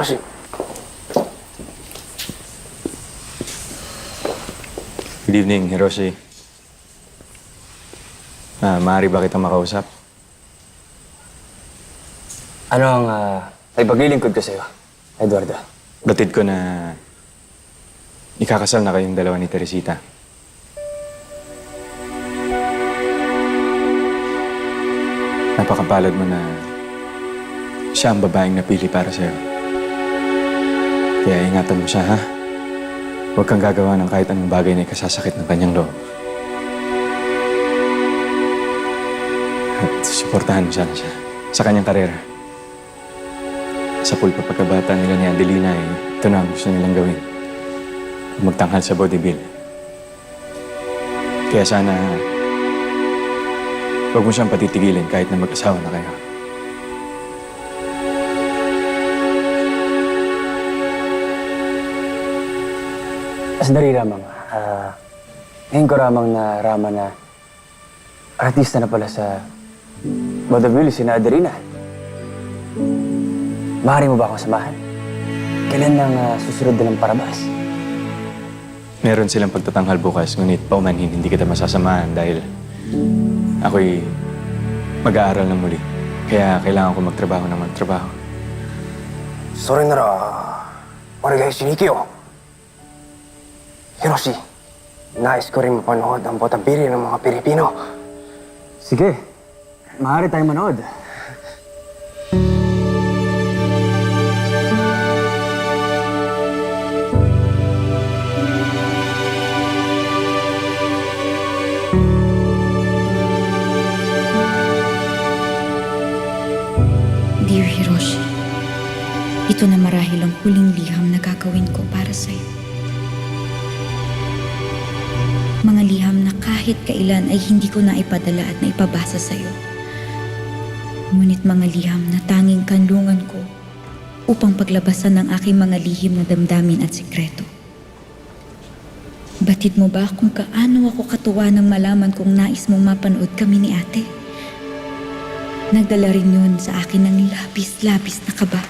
Hiroshi. Good evening, Hiroshi. Ah, maaari ba kitang makausap? Ano ang uh, ay paglilingkod ko sa'yo, Eduardo? Batid ko na ikakasal na kayong dalawa ni Teresita. Napakapalad mo na siya ang babaeng napili para sa'yo. Kaya ingatan mo siya, ha? Huwag kang gagawa ng kahit anong bagay na ikasasakit ng kanyang loob. At suportahan mo sana siya sa kanyang karera. Sa pulpa pagkabata nila ni Adelina, eh, ito na ang gusto nilang gawin. Magtanghal sa bodybuild. Kaya sana, huwag mo siyang patitigilin kahit na mag-asawa na kayo. Sandali lamang. Ah, ngayon ko ramang naraman na artista na pala sa Vaudeville si Adelina. Maaari mo ba akong samahan? Kailan nang ah, susunod na ng parabas? Meron silang pagtatanghal bukas, ngunit paumanhin hindi kita masasamahan dahil ako'y mag-aaral na muli. Kaya kailangan ko magtrabaho ng magtrabaho. それなら俺が一緒に行くよ Hiroshi, nais ko rin mapanood ang botabiri ng mga Pilipino. Sige, maaari tayong manood. Dear Hiroshi, ito na marahil ang huling liham na gagawin ko para sa'yo. Mga liham na kahit kailan ay hindi ko na ipadala at naipabasa sa'yo. Ngunit mga liham na tanging kanlungan ko upang paglabasan ng aking mga lihim na damdamin at sikreto. Batid mo ba kung kaano ako katuwa nang malaman kong nais mong mapanood kami ni ate? Nagdala rin yun sa akin ng labis-labis na kaba.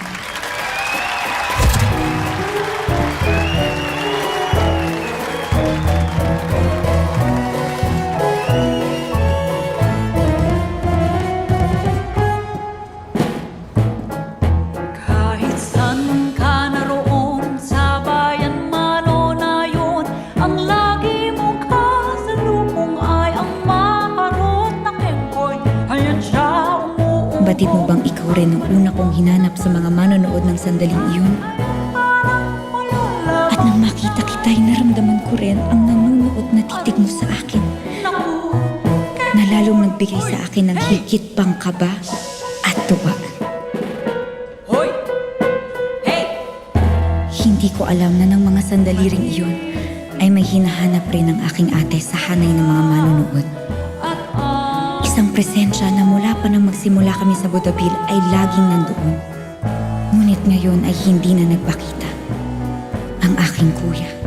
Batid mo bang ikaw rin ang una kong hinanap sa mga manonood ng sandaling iyon? At nang makita kita'y naramdaman ko rin ang nanunuot na titig mo sa akin na lalong nagbigay sa akin ng higit pang kaba at tuwa. Hoy! Hey! Hindi ko alam na ng mga sandali ring iyon ay may hinahanap rin ang aking ate sa hanay ng mga manonood. Ang presensya na mula pa nang magsimula kami sa Budabil ay laging nandoon. Ngunit ngayon ay hindi na nagpakita. Ang aking kuya.